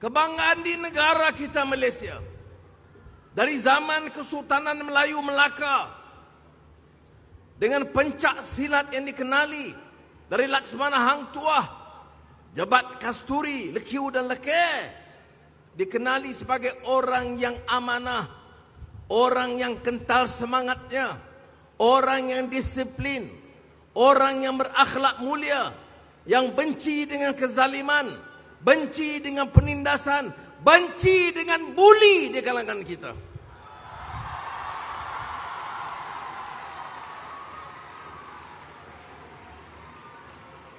kebanggaan di negara kita Malaysia. Dari zaman Kesultanan Melayu Melaka dengan pencak silat yang dikenali dari Laksmana Hang Tuah, Jabat Kasturi, Lekiu dan Lekeh dikenali sebagai orang yang amanah, orang yang kental semangatnya, orang yang disiplin, orang yang berakhlak mulia, yang benci dengan kezaliman, benci dengan penindasan, benci dengan buli di kalangan kita.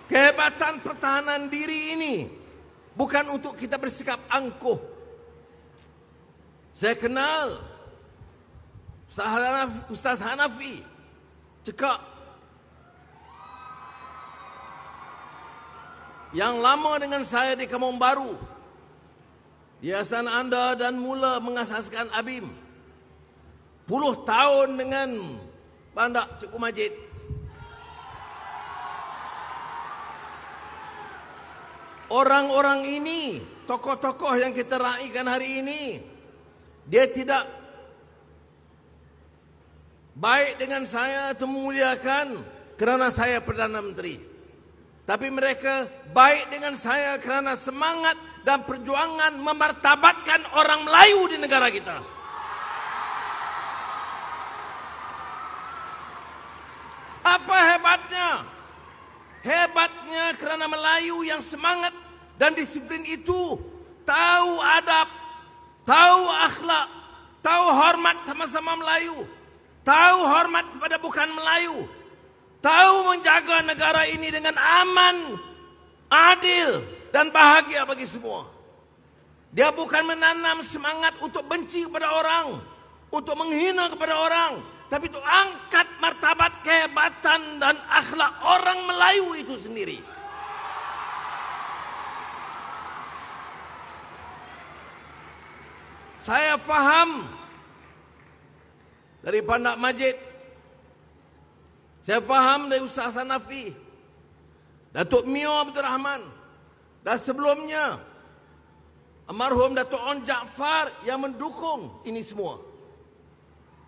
Kehebatan pertahanan diri ini bukan untuk kita bersikap angkuh. Saya kenal Ustaz Hanafi, Ustaz Hanafi cekak yang lama dengan saya di Kampung Baru. Yayasan anda dan mula mengasaskan ABIM. Puluh tahun dengan Bandak Cikgu Majid. Orang-orang ini, tokoh-tokoh yang kita raikan hari ini, dia tidak baik dengan saya atau memuliakan kerana saya Perdana Menteri. Tapi mereka baik dengan saya kerana semangat dan perjuangan memartabatkan orang Melayu di negara kita. Apa hebatnya? Hebatnya kerana Melayu yang semangat dan disiplin itu tahu adab, tahu akhlak, tahu hormat sama-sama Melayu, tahu hormat kepada bukan Melayu, tahu menjaga negara ini dengan aman, adil dan bahagia bagi semua. Dia bukan menanam semangat untuk benci kepada orang, untuk menghina kepada orang, tapi itu angkat martabat kehebatan dan akhlak orang Melayu itu sendiri. Saya faham dari Pandak Majid. Saya faham dari Ustaz Hanafi. Datuk Mio Abdul Rahman. Dan sebelumnya, Almarhum Datuk On Jaafar yang mendukung ini semua.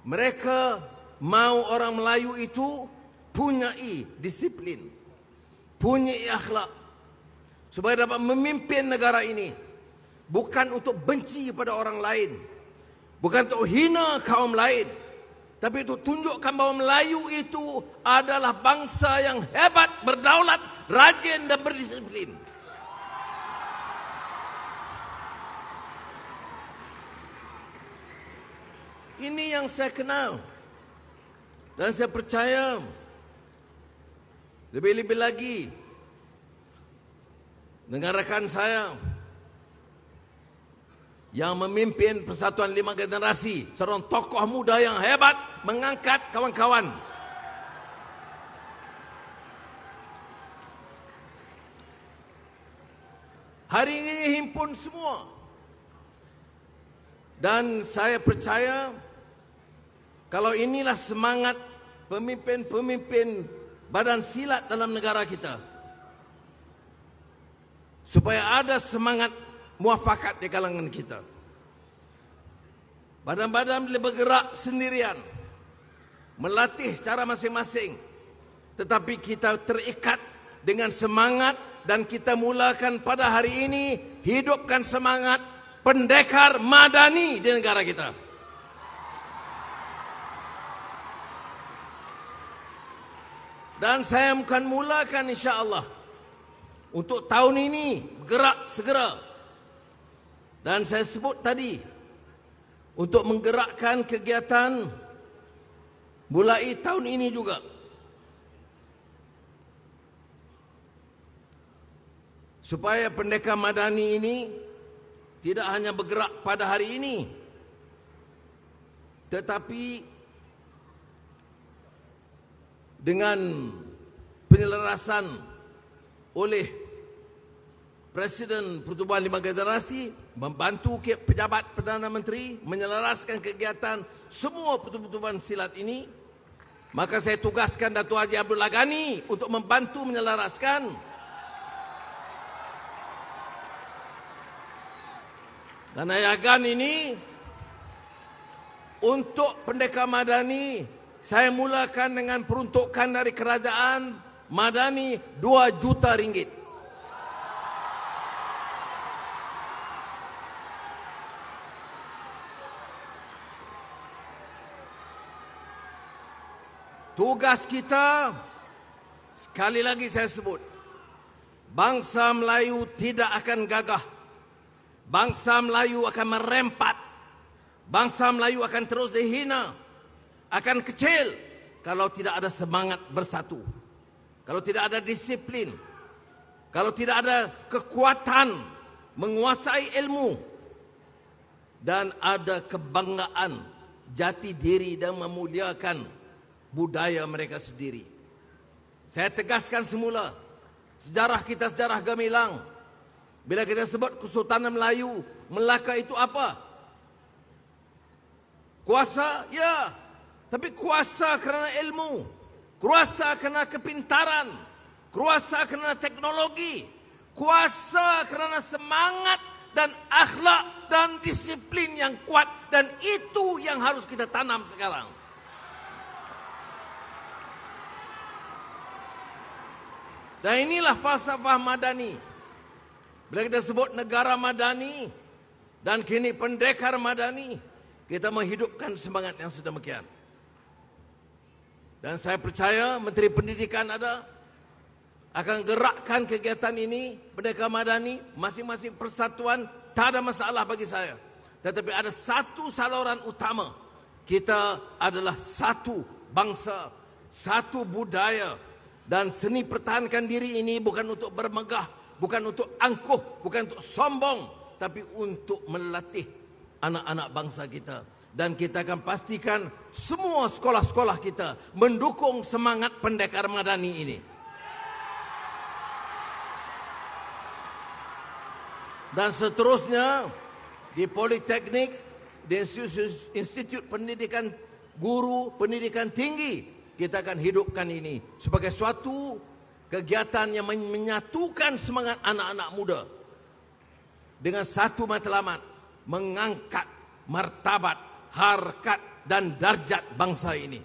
Mereka mau orang Melayu itu punyai disiplin, punyai akhlak supaya dapat memimpin negara ini bukan untuk benci pada orang lain, bukan untuk hina kaum lain, tapi itu tunjukkan bahawa Melayu itu adalah bangsa yang hebat, berdaulat, rajin dan berdisiplin. Ini yang saya kenal. Dan saya percaya lebih-lebih lagi dengan rekan saya yang memimpin persatuan lima generasi seorang tokoh muda yang hebat mengangkat kawan-kawan hari ini himpun semua dan saya percaya kalau inilah semangat pemimpin-pemimpin badan silat dalam negara kita. Supaya ada semangat muafakat di kalangan kita. Badan-badan boleh bergerak sendirian. Melatih cara masing-masing. Tetapi kita terikat dengan semangat dan kita mulakan pada hari ini hidupkan semangat pendekar madani di negara kita. Dan saya akan mulakan insya Allah untuk tahun ini gerak segera. Dan saya sebut tadi untuk menggerakkan kegiatan mulai tahun ini juga. Supaya pendekar madani ini tidak hanya bergerak pada hari ini. Tetapi dengan penyelarasan oleh Presiden Pertubuhan Lima Generasi membantu pejabat Perdana Menteri menyelaraskan kegiatan semua pertubuhan silat ini maka saya tugaskan Datuk Haji Abdul Lagani untuk membantu menyelaraskan Dan ayagan ini untuk pendekar madani saya mulakan dengan peruntukan dari kerajaan madani 2 juta ringgit. Tugas kita sekali lagi saya sebut bangsa Melayu tidak akan gagah. Bangsa Melayu akan merempat. Bangsa Melayu akan terus dihina. Akan kecil kalau tidak ada semangat bersatu. Kalau tidak ada disiplin. Kalau tidak ada kekuatan menguasai ilmu dan ada kebanggaan jati diri dan memuliakan budaya mereka sendiri. Saya tegaskan semula, sejarah kita sejarah gemilang. Bila kita sebut Kesultanan Melayu, Melaka itu apa? Kuasa, ya. Tapi kuasa kerana ilmu. Kuasa kerana kepintaran. Kuasa kerana teknologi. Kuasa kerana semangat dan akhlak dan disiplin yang kuat. Dan itu yang harus kita tanam sekarang. Dan inilah falsafah madani. Bila kita sebut negara madani dan kini pendekar madani, kita menghidupkan semangat yang sedemikian. Dan saya percaya Menteri Pendidikan ada akan gerakkan kegiatan ini pendekar madani masing-masing persatuan tak ada masalah bagi saya. Tetapi ada satu saluran utama. Kita adalah satu bangsa, satu budaya, dan seni pertahankan diri ini bukan untuk bermegah, bukan untuk angkuh, bukan untuk sombong, tapi untuk melatih anak-anak bangsa kita. Dan kita akan pastikan semua sekolah-sekolah kita mendukung semangat pendekar madani ini. Dan seterusnya di Politeknik, di Institut Pendidikan Guru Pendidikan Tinggi kita akan hidupkan ini sebagai suatu kegiatan yang menyatukan semangat anak-anak muda dengan satu matlamat mengangkat martabat, harkat dan darjat bangsa ini.